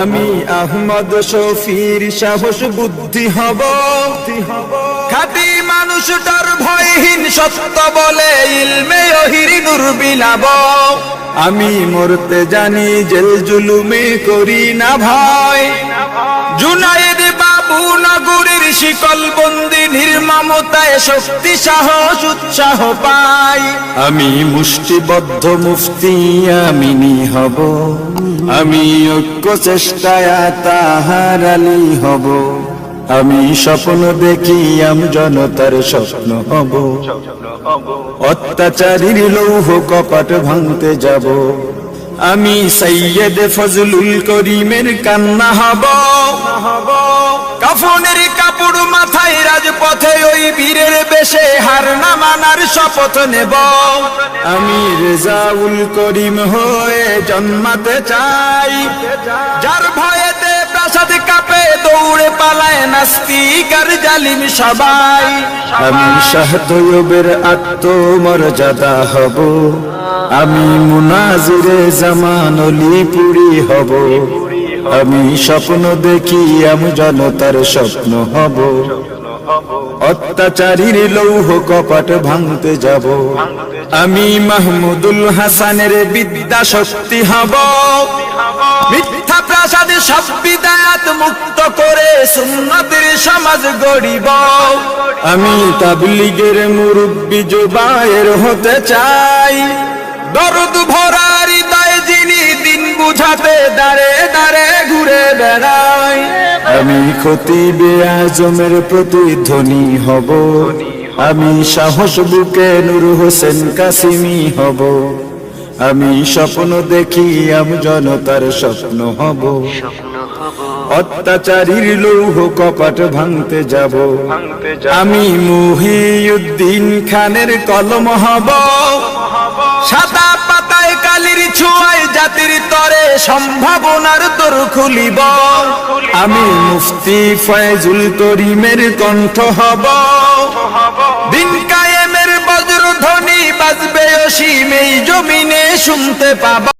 আমি আহমদ শফির সাহস বুদ্ধি হব। খাটি মানুষ ডর ভয়হীন সত্য বলে ইলমে অহিরি নূর বিলাব। আমি মরতে জানি জেল জুলুমে করি না ভয় জুনায়েদ শিকল বন্দি নির্মমতায় শক্তি, সাহস, উৎসাহ পাই। আমি মুষ্টিবদ্ধ মুফতি আমিনি হব আমি ঐক্য চেষ্টায় তাহার হব। আমি স্বপ্ন দেখি, আম জনতার স্বপ্ন হব। অত্যাচারীর লৌহ কপাট ভাঙতে যাব। আমি সৈয়দ ফজলুল করিমের কান্না হব। কাফনের কাপড় মাথায় রাজপথে ওই বীরের বেশে হার না মানার শপথ নেব। আমি রেজাউল করিম হয়ে জন্মাতে চাই। যার ভয়েতে প্রাসাদ কাঁপে, দৌড়ে পালায় নাস্তিকার জালিম সবাই। আমি শাহ তৈয়বের আত্মমর্যাদা হব। আমি মুনাজিরে জামান পুরি হব। আমি স্বপ্ন দেখি, আমি জনতার স্বপ্ন হব। অত্যাচারীর লৌহ কপাট ভাঙতে যাব। আমি মাহমুদুল হাসানের বিদ্যা শক্তি হব। মিথ্যা প্রাসাদে সব বিদায়াত মুক্ত করে সুন্নতের সমাজ গড়িব। আমি তাবলিগের মুরব্বী জুবায়ের হতে চাই। দরদ ভরা আমি খতিবে আজমের প্রতিধ্বনি হব। আমি সাহস বুকে নূর হোসেন কাসিমি হব। আমি স্বপ্ন দেখি আমি জনতার স্বপ্ন হব। অত্যাচারীর লৌহ কপাট ভাঙতে যাব। আমি মুহিউদ্দিন খানের কলম হব। সম্ভাবনার তোর খুলিব। আমি মুফতি ফয়জুল করিমের কণ্ঠ হব। দিন কায়েমের বজ্র ধ্বনি বাজবে অসীম এই জমিনে শুনতে পাব।